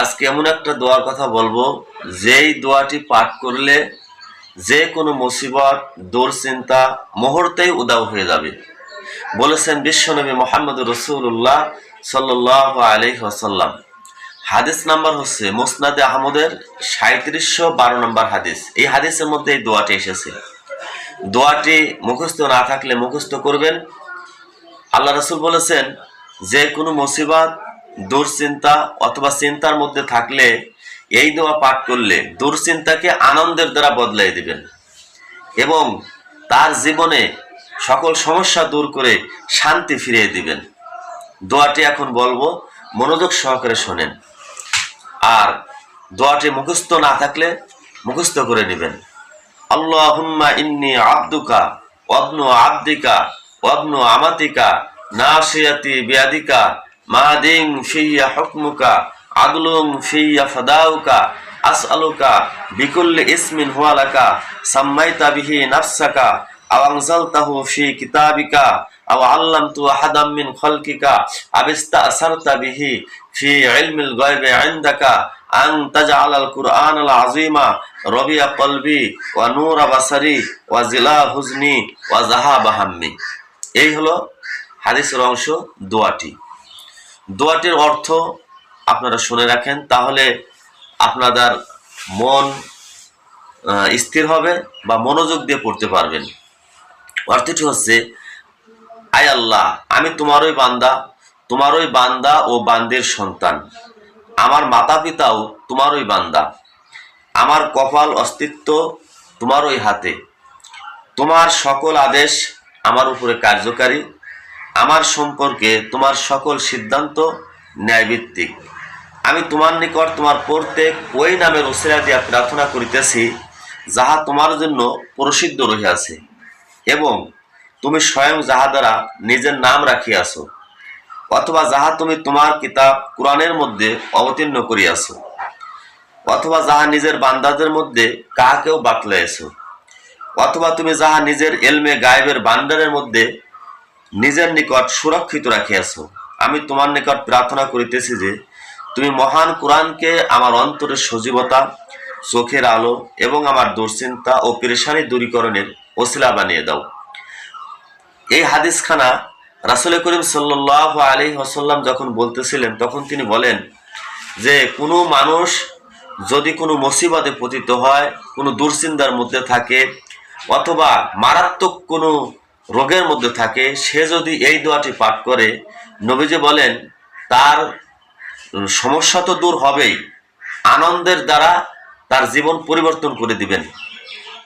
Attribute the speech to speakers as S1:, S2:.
S1: আজকে এমন একটা দোয়ার কথা বলব, যেই দোয়াটি পাঠ করলে যে কোনো মুসিবত, দুশ্চিন্তা মুহূর্তেই উদাও হয়ে যাবে। বলেছেন বিশ্বনবী মোহাম্মদ রসুল্লাহ সাল্লাহ আলহি আসাল্লাম হাদিস নাম্বার হচ্ছে মুসনাদে আহমদের সাঁত্রিশশো বারো নম্বর হাদিস। এই হাদিসের মধ্যে এই দোয়াটি এসেছে। দোয়াটি মুখস্থ না থাকলে মুখস্থ করবেন। আল্লাহ রসুল বলেছেন, যে কোনো মুসিবত দুশ্চিন্তা অথবা চিন্তার মধ্যে থাকলে এই দোয়া পাঠ করলে দুশ্চিন্তাকে আনন্দের দ্বারা বদলাই দিবেন। এবং তার জীবনে সকল সমস্যা দূর করে শান্তি ফিরিয়ে দিবেন। দোয়াটি এখন বলব, মনোযোগ সহকারে শোনেন। আর দোয়াটি মুখস্থ না থাকলে মুখস্থ করে নেবেন। আল্লাহুম্মা ইন্নি আব্দুকা ওয়াবনু আব্দিকা ওয়াবনু আমাতিকা নাসিয়াতি বিয়াদিকা মাদিং ফিয়া হুকমুকা আদলুম ফিয়া ফাদাউকা, আসআলুকা বিকুল্লি ইসমিন হুয়ালাকা, সাম্মাইতা বিহি নাফসাকা আও আনজালতাহু ফি কিতাবিকা, আও আল্লামতু আহাদাম মিন খালকিকা আবিস্তাসারতা বিহি ফি ইলমিল গায়বি ইনদাকা, আন তাজআলাল কুরআনাল আযীমা, রবিয়া কলবি ওয়া নূরা বাসারি ওয়া জিলা হুজনি ওয়া জাহাবা হাম্মি। এই হলো হাদিসের অংশ দোয়াটি। দোয়াটির অর্থ আপনারা শুনে রাখেন, তাহলে আপনাদের মন স্থির হবে বা মনোযোগ দিয়ে পড়তে পারবেন। অর্থটি হচ্ছে, আয় আল্লাহ, আমি তোমারই বান্দা তোমারই বান্দা ও বান্দের সন্তান। আমার মাতা পিতাও তোমারই বান্দা। আমার কপাল অস্তিত্ব তোমারই হাতে। তোমার সকল আদেশ আমার উপরে কার্যকারী। আমার সম্পর্কে তোমার সকল সিদ্ধান্ত ন্যায়ভিত্তিক। আমি তোমার নিকট তোমার প্রত্যেক ওই নামের ওসিরা দিয়া প্রার্থনা করিতেছি, যাহা তোমার জন্য প্রসিদ্ধ রহিয়াছে, এবং তুমি স্বয়ং যাহা দ্বারা নিজের নাম রাখিয়াছ, অথবা যাহা তুমি তোমার কিতাব কোরআনের মধ্যে অবতীর্ণ করিয়াছ, অথবা যাহা নিজের বান্দাদের মধ্যে কাহাকেও বাতলাইয়াছ, অথবা তুমি যাহা নিজের এলমে গায়েবের বান্ডারের মধ্যে নিজের নিকট সুরক্ষিত রাখিয়াছ। আমি তোমার নিকট প্রার্থনা করিতেছি যে, তুমি মহান কোরআনকে আমার অন্তরের সজীবতা, চোখের আলো এবং আমার দুশ্চিন্তা ও পেরেশানি দূরীকরণের ওসিলা বানিয়ে দাও। এই হাদিসখানা রাসুল করিম সাল্লাহ আলী হাসাল্লাম যখন বলতেছিলেন, তখন তিনি বলেন যে, কোনো মানুষ যদি কোনো মুসিবতে পতিত হয়, কোনো দুশ্চিন্তার মধ্যে থাকে, অথবা মারাত্মক কোনো রোগের মধ্যে থাকে, সে যদি এই দোয়াটি পাঠ করে, নবীজি বলেন, তার সমস্যা তো দূর হবেই, আনন্দের দ্বারা তার জীবন পরিবর্তন করে দিবেন।